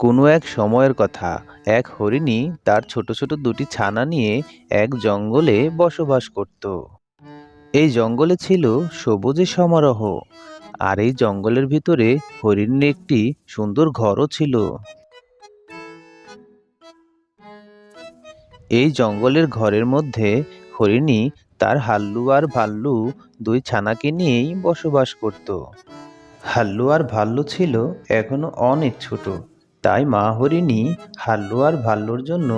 কোনো এক সময়ের কথা, এক হরিণী তার ছোট ছোট দুটি ছানা নিয়ে এক জঙ্গলে বসবাস করত। এই জঙ্গলে ছিল সবুজে সমারোহ, আর এই জঙ্গলের ভিতরে হরিণীর একটি সুন্দর ঘরও ছিল। এই জঙ্গলের ঘরের মধ্যে হরিণী তার হাল্লু আর ভাল্লু দুই ছানাকে নিয়েই বসবাস করত। হাল্লু আর ভাল্লু ছিল এখনও অনেক ছোট তাই মা হরিণী হাল্লু আর ভাল্লুর জন্য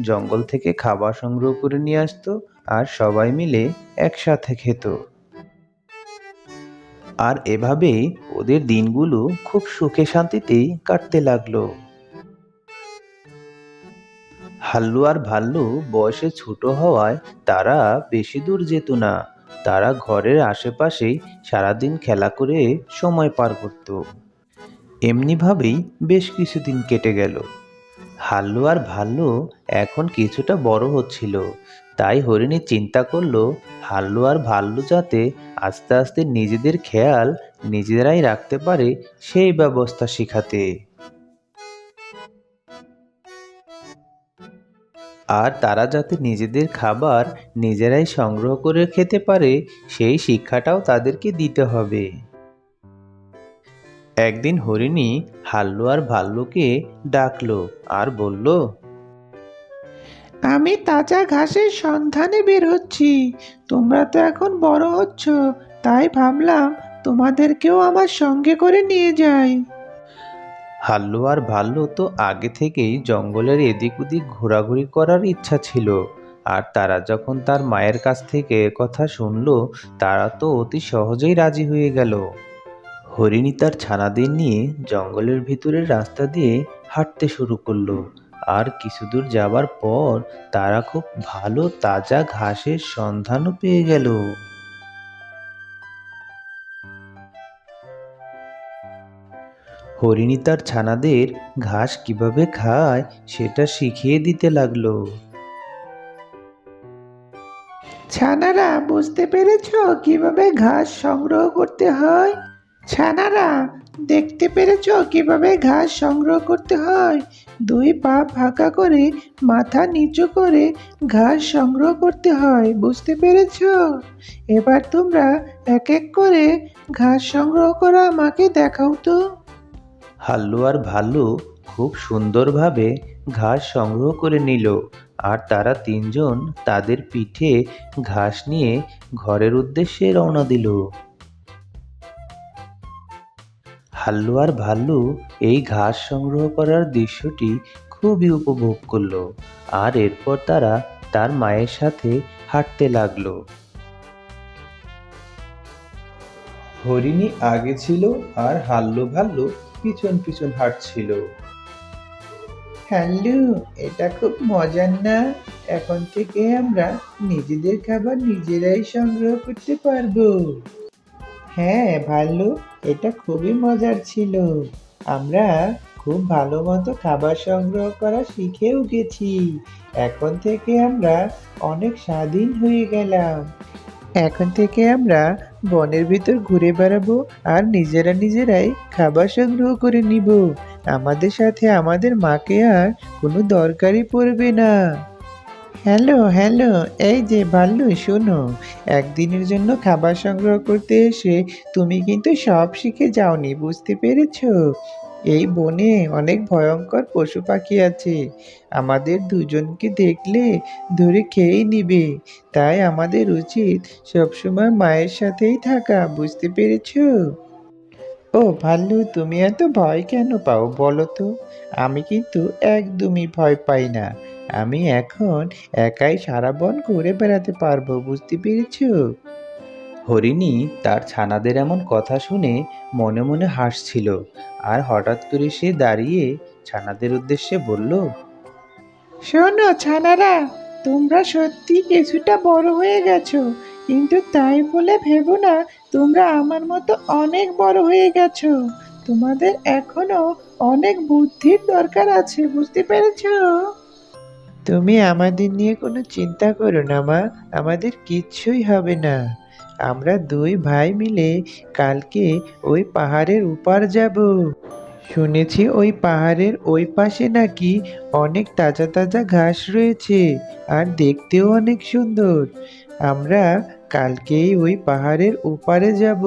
জঙ্গল থেকে খাবার সংগ্রহ করে নিয়ে আসতো আর সবাই মিলে একসাথে খেত। আর এভাবেই ওদের দিনগুলো খুব সুখে শান্তিতেই কাটতে লাগল। হাল্লু আর ভাল্লু বয়সে ছোট হওয়ায় তারা বেশি দূর যেত না। তারা ঘরের আশেপাশেই সারাদিন খেলা করে সময় পার করত। এমনিভাবেই বেশ কিছুদিন কেটে গেল। হাল্লু আর ভাল্লু এখন কিছুটা বড় হচ্ছিল। তাই হরিণী চিন্তা করল, হাল্লু আর ভাল্লু যাতে আস্তে আস্তে নিজেদের খেয়াল নিজেরাই রাখতে পারে সেই ব্যবস্থা শিখাতে। আর তারা যাতে নিজেদের খাবার নিজেরাই সংগ্রহ করে খেতে পারে, সেই শিক্ষাটাও তাদেরকে দিতে হবে। একদিন হরিণী হাল্লু আর ভাল্লুকে ডাকলো আর বলল, আমি তাজা ঘাসের সন্ধানে বের হচ্ছি। তোমরা তো এখন বড় হচ্ছ, তাই ভাবলাম তোমাদেরকেও আমার সঙ্গে করে নিয়ে যাই। হাল্লু আর ভাল্লু তো আগে থেকেই জঙ্গলের এদিক ওদিক ঘোরাঘুরি করার ইচ্ছা ছিল। আর তারা যখন তার মায়ের কাছ থেকে কথা শুনলো, তারা তো অতি সহজেই রাজি হয়ে গেল। হরিণী তার ছানাদের নিয়ে জঙ্গলের ভিতরের রাস্তা দিয়ে হাঁটতে শুরু করল। আর কিছু দূর যাবার পর তারা খুব ভালো তাজা ঘাসের সন্ধানও পেয়ে গেল। হরিণী তার ছানাদের ঘাস কীভাবে খায় সেটা শিখিয়ে দিতে লাগল। ছানারা, বুঝতে পেরেছ কীভাবে ঘাস সংগ্রহ করতে হয়? ছানারা, দেখতে পেরেছ কীভাবে ঘাস সংগ্রহ করতে হয়? দুই পা ফাঁকা করে, মাথা নিচু করে ঘাস সংগ্রহ করতে হয়, বুঝতে পেরেছ? এবার তোমরা এক এক করে ঘাস সংগ্রহ করা, আমাকে দেখাও তো। হাল্লু আর ভাল্লু খুব সুন্দরভাবে ঘাস সংগ্রহ করে নিল। আর তারা তিনজন তাদের পিঠে ঘাস নিয়ে ঘরের উদ্দেশ্যে রওনা দিল। হাল্লু আর ভাল্লু এই ঘাস সংগ্রহ করার দৃশ্যটি খুবই উপভোগ করল। আর এরপর তারা তার মায়ের সাথে হাঁটতে লাগল। হরিণী আগে ছিল আর হাল্লু ভাল্লু পিছন পিছন হাঁটছিল। হ্যালো এটা খুব মজার না? এখন থেকে আমরা নিজেদের খাবার নিজেরাই সংগ্রহ করতে পারব। হ্যাঁ ভালো এটা খুবই মজার ছিল। আমরা খুব ভালো মতো খাবার সংগ্রহ করা শিখেও গেছি। এখন থেকে আমরা অনেক স্বাধীন হয়ে গেলাম। এখন থেকে আমরা বনের ভিতর ঘুরে বেড়াবো আর নিজেরা নিজেরাই খাবার সংগ্রহ করে নিব। আমাদের সাথে আমাদের মাকে আর কোনো দরকারই পড়বে না। হ্যালো হ্যালো, এই যে ভাল্লু, শোনো, একদিনের জন্য খাবার সংগ্রহ করতে এসে তুমি কিন্তু সব শিখে যাওনি, বুঝতে পেরেছ? এই বনে অনেক ভয়ঙ্কর পশু পাখি আছে। আমাদের দুজনকে দেখলে ধরে খেয়েই নিবে। তাই আমাদের উচিত সবসময় মায়ের সাথেই থাকা, বুঝতে পেরেছ? ও ভাল্লু, তুমি এত ভয় কেন পাও বলো তো? আমি কিন্তু একদমই ভয় পাই না। আমি এখন একাই সারা বন ঘুরে বেড়াতে পারব, বুঝতে পেরেছ? হরিণী তার ছানাদের এমন কথা শুনে মনে মনে হাসছিল আর হঠাৎ করে সে দাঁড়িয়ে ছানাদের উদ্দেশ্যে বলল শোনো ছানারা তোমরা সত্যি কিছুটা বড় হয়ে গেছো কিন্তু তাই বলে ভেবো না তোমরা আমার মতো অনেক বড় হয়ে গেছো। তোমাদের এখনও অনেক বুদ্ধির দরকার আছে বুঝতে পেরেছ? তুমি আমাদের নিয়ে কোনো চিন্তা করো না মা আমাদের কিচ্ছুই হবে না। আমরা দুই ভাই মিলে কালকে ওই পাহাড়ের উপার যাব। শুনেছি ওই পাহাড়ের ওই পাশে নাকি অনেক তাজা তাজা ঘাস রয়েছে আর দেখতেও অনেক সুন্দর। আমরা কালকেই ওই পাহাড়ের ওপারে যাব।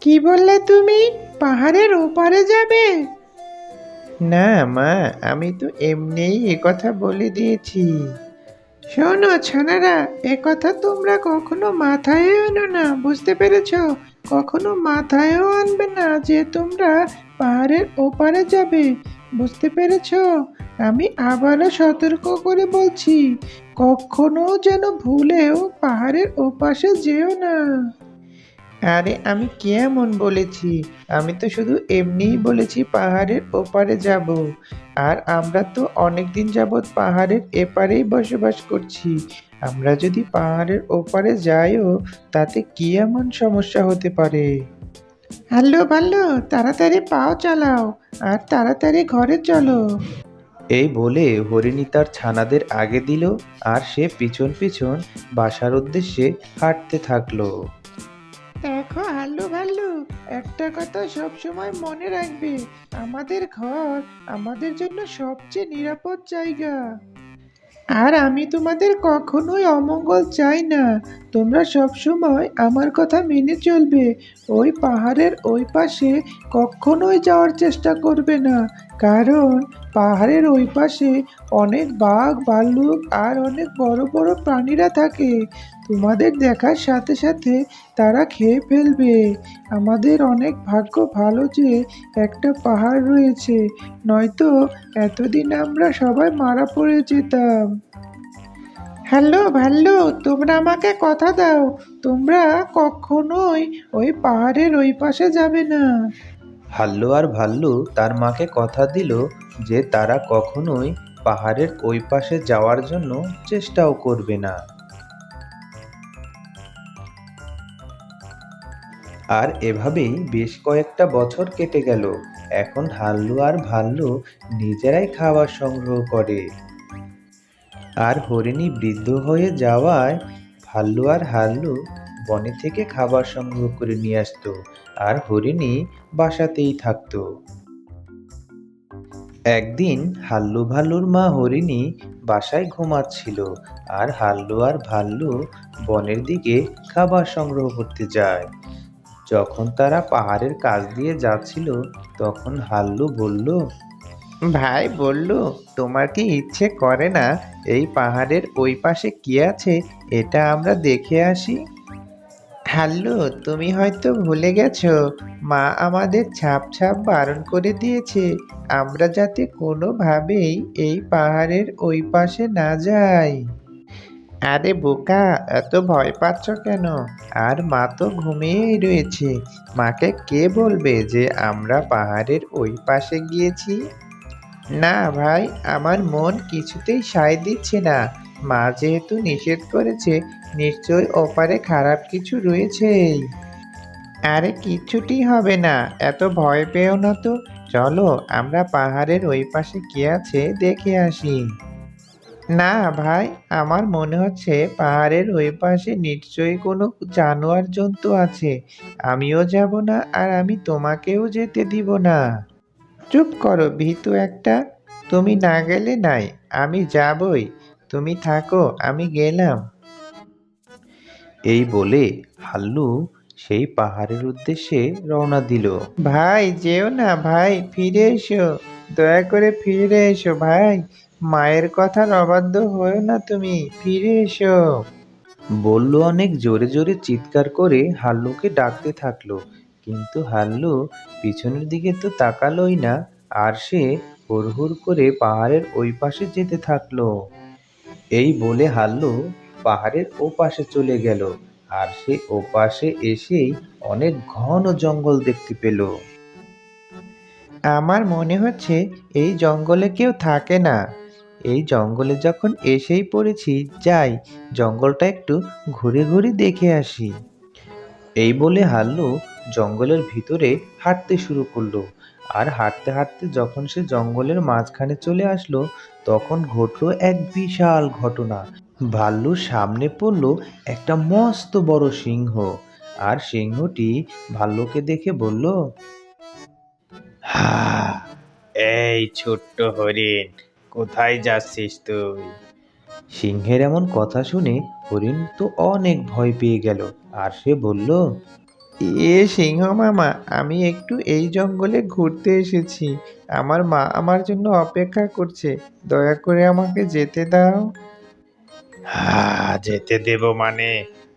কি বললে তুমি? পাহাড়ের ওপারে যাবে? না মা আমি তো এমনিই কথা বলে দিয়েছি। শোনো ছানারা কথা তোমরা কখনো মাথায় আনো না, বুঝতে পেরেছ? কখনো মাথায়ও আনবে না যে তোমরা পাহাড়ের ওপারে যাবে, বুঝতে পেরেছ? আমি আবারও সতর্ক করে বলছি, কখনো যেন ভুলেও পাহাড়ের ওপাশে যেও না। আরে আমি কেমন বলেছি? আমি তো শুধু এমনিই বলেছি পাহাড়ের ওপারে যাব। আর আমরা তো অনেক দিন যাবৎ পাহাড়ের এপারেই বসবাস করছি। আমরা যদি পাহাড়ের ওপারে যাইও তাতে কি এমন সমস্যা হতে পারে? হ্যালো ভালো তাড়াতাড়ি পাও চালাও আর তাড়াতাড়ি ঘরে চলো। এই বলে হরিণী তার ছানাদের আগে দিল আর সে পিছন পিছন বাসার উদ্দেশ্যে হাঁটতে থাকল। হাল্লু একটা কথা সব সময় মনে রাখবে, আমাদের ঘর আমাদের জন্য সবচেয়ে নিরাপদ জায়গা। আর আমি তোমাদের কখনোই অমঙ্গল চাই না, তোমরা সব সময় আমার কথা মেনে চলবে, ওই পাহাড়ের ওই পাশে কখনোই যাওয়ার চেষ্টা করবে না, কারণ পাহাড়ের ওই পাশে অনেক বাঘ, ভাল্লুক আর অনেক বড় বড় প্রাণীরা থাকে তোমাদের দেখার সাথে সাথে তারা খেয়ে ফেলবে। আমাদের অনেক ভাগ্য ভালো যে একটা পাহাড় রয়েছে, নয়তো এতদিন আমরা সবাই মারা পড়ে যেতাম। হ্যালো ভাল্লু তোমরা আমাকে কথা দাও। তোমরা কখনোই ওই পাহাড়ের ওই পাশে যাবে না। হাল্লু আর ভাল্লু তার মাকে কথা দিল যে তারা কখনোই পাহাড়ের ওই পাশে যাওয়ার জন্য চেষ্টাও করবে না। আর এভাবেই বেশ কয়েকটা বছর কেটে গেল। এখন হাল্লু আর ভাল্লু নিজেরাই খাবার সংগ্রহ করে। আর হরিণী বৃদ্ধ হয়ে যাওয়ায় ভাল্লু আর হাল্লু বনে থেকে খাবার সংগ্রহ করে নিয়ে আসতো আর হরিণী বাসাতেই থাকতো। একদিন হাল্লু ভাল্লুর মা হরিণী বাসায় ঘুমাচ্ছিল আর হাল্লু আর ভাল্লু বনের দিকে খাবার সংগ্রহ করতে যায়। যখন তারা পাহাড়ের কাছ দিয়ে যাচ্ছিল, তখন হাল্লু বলল, ভাই বলল, তোমার কি ইচ্ছে করে না এই পাহাড়ের ওই পাশে কি আছে এটা আমরা দেখে আসি? হ্যালো তুমি হয়তো ভুলে গেছো, মা আমাদের ছাপ ছাপ বারণ করে দিয়েছে, আমরা যাতে কোনোভাবেই এই পাহাড়ের ওই পাশে না যাই। আরে বোকা, এত ভয় পাচ্ছ কেন? আর মা তো ঘুমিয়েই রয়েছে। মাকে কে বলবে যে আমরা পাহাড়ের ওই পাশে গিয়েছি? না ভাই, আমার মন কিছুতেই সায় দিচ্ছে না। মা যেহেতু নিষেধ করেছে, নিশ্চয় ওপারে খারাপ কিছু রয়েছেই। আরে কিচ্ছুটি হবে না, এত ভয় পেও না তো। চলো, আমরা পাহাড়ের ওই পাশে কি আছে, দেখে আসি। না ভাই আমার মনে হচ্ছে পাহাড়ের ওই পাশে নিশ্চয়ই কোনো জানোয়ার জন্তু আছে। আমিও যাব না আর আমি তোমাকেও যেতে দিব না। চুপ করো ভীতু একটা। তুমি না গেলে নাই আমি যাবই। তুমি থাকো আমি গেলাম। এই বলে হাল্লু সেই পাহাড়ের উদ্দেশ্যে রওনা দিল। ভাই যেও না ভাই ফিরে এসো। দয়া করে ফিরে এসো ভাই। মায়ের কথার অবাধ্য হয়েও না তুমি? ফিরে এসো। বলল অনেক জোরে জোরে চিৎকার করে হাল্লুকে ডাকতে থাকল। কিন্তু হাল্লু পিছনের দিকে তো তাকালোই না আর সে হুড়হুড় করে পাহাড়ের ওই পাশে যেতে থাকল। এই বলে হাল্লু পাহাড়ের ও পাশে চলে গেল আর সে ও পাশে এসেই অনেক ঘন জঙ্গল দেখতে পেল। আমার মনে হচ্ছে এই জঙ্গলে কেউ থাকে না। এই জঙ্গলে যখন এসেই পড়েছি, যাই জঙ্গলটা একটু ঘুরে ঘুরে দেখে আসি। এই বলে হাল্লু জঙ্গলের ভিতরে হাঁটতে শুরু করল। আর হাঁটতে হাঁটতে যখন সে জঙ্গলের মাঝখানে চলে আসলো, তখন ঘটলো এক বিশাল ঘটনা। ভাল্লুর সামনে পড়ল একটা মস্ত বড় সিংহ। আর সিংহটি ভাল্লুকে দেখে বলল, হা, এই ছোট্ট হরিণ কোথায় যাচ্ছিস তুই? সিংহের এমন কথা শুনে হরিণ তো অনেক ভয় পেয়ে গেল, আর সে বলল, এ সিংহ মামা, আমি একটু এই জঙ্গলে ঘুরতে এসেছি। আমার মা আমার জন্য অপেক্ষা করছে, দয়া করে আমাকে যেতে দাও। হা, যেতে দেব মানে?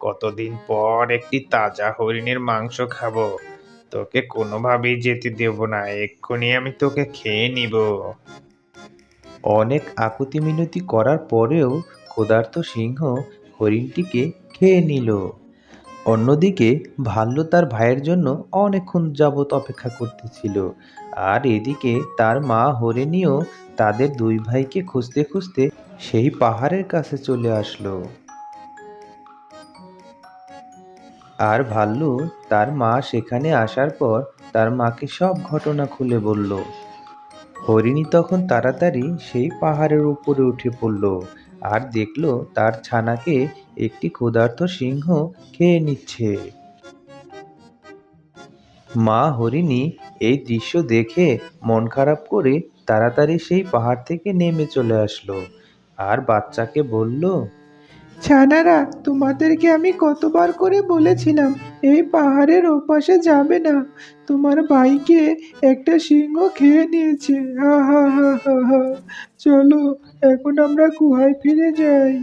কতদিন পর একটি তাজা হরিণের মাংস খাব। তোকে কোনোভাবেই যেতে দেব না, এক্ষুনি আমি তোকে খেয়ে নিব। অনেক আকুতি মিনতি করার পরেও ক্ষুধার্ত সিংহ হরিণটিকে খেয়ে নিল। অন্যদিকে ভাল্লু তার ভাইয়ের জন্য অনেকক্ষণ যাবৎ অপেক্ষা করতেছিল। আর এদিকে তার মা হরিণীও তাদের দুই ভাইকে খুঁজতে খুঁজতে সেই পাহাড়ের কাছে চলে আসলো। আর ভাল্লু তার মা সেখানে আসার পর তার মাকে সব ঘটনা খুলে বলল। হরিণী তখন তাড়াতাড়ি সেই পাহাড়ের উপরে উঠে পড়ল আর দেখল তার ছানাকে একটি ক্ষুধার্ত সিংহ খেয়ে নিচ্ছে। মা হরিণী এই দৃশ্য দেখে মন খারাপ করে তাড়াতাড়ি সেই পাহাড় থেকে নেমে চলে আসলো। আর বাচ্চাকে বলল ছানারা, তোমাদেরকে আমি কতবার করে বলেছিলাম, এই পাহাড়ের ওপাশে যাবে না। তোমার ভাইকে একটা সিংহ খেয়ে নিয়েছে। হা হা হা হা হা। চলো, এখন আমরা গুহায় ফিরে যাই।